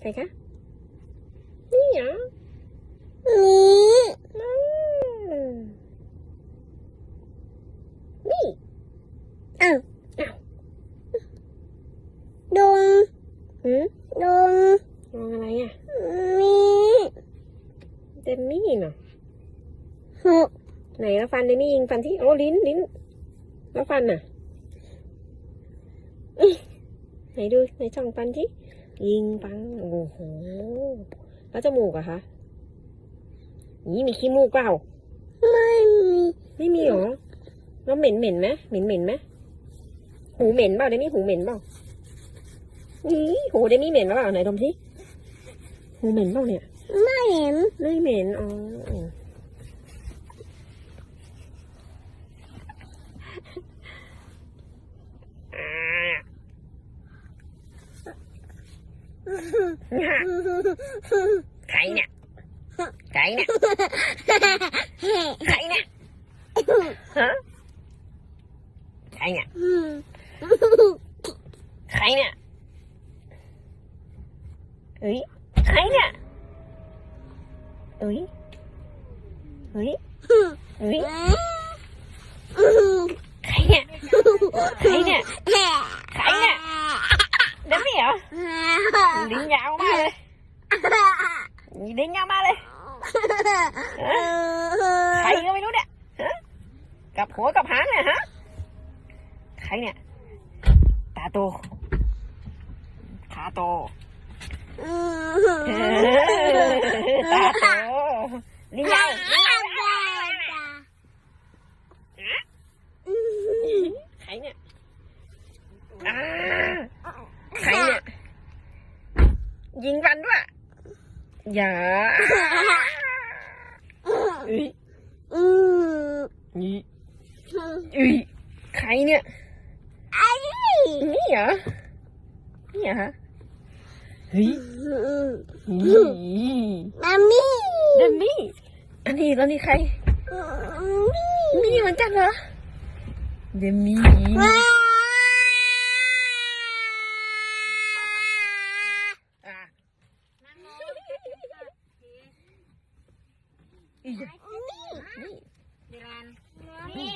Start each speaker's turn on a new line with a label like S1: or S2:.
S1: ใครคะ นี่เหรอ
S2: นี่
S1: อืมนี่
S2: อ้าว
S1: อ้าว
S2: ดง
S1: หืม
S2: ดง
S1: มองอะไรอะ
S2: มี
S1: เดมมี่เนาะ
S2: หก
S1: ไหนแล้วฟันเดมี่ยิงฟันที่ โอ้ลิ้นลิ้น แล้วฟันน่ะอื้อไหนดูไหนช่องฟันที่ ยิงปัง โอ้โห แล้วจมูกอะคะ นี่มีขี้มูกเปล่า
S2: ไม่มี
S1: ไม่มีหรอ แล้วเหม็นเหม็นไหมเหม็นเหม็นไหมหูเหม็นเปล่าเดมี่หูเหม็นเปล่านี่หูเดมี่เหม็นเปล่าไหนดมที่หูเหม็นเปล่าเนี่ย
S2: ไม่เห็น
S1: ไม่เหม็น อ๋อ ใครเนี่ยใครเนี่ยใครเนี่ยฮะใครเนี่ยใครเนี่ย ลิ้นยาวมากเลยลิ้นยาวมากเลยฮะใครก็ไม่รู้เนี่ยฮะกับหัวกับหางเนี่ยฮะใครเนี่ย ตาโตขาโตเออตาโตลิ้นยาวลิ้นยาวใครเนี่ยอ่าใครเนี่ย ยิงฟันด้วยอย่าเอ้ย
S2: อืม
S1: นี่เอ้ยใครเนี่ยนี่เหรอนี่เหรอฮะเฮ้ยนี่
S2: มามี่
S1: เดมมี่อันนี้แล้วนี่ใครมีเหมือนกันเหรอเดม นี่
S2: นี่เว
S1: ลานี่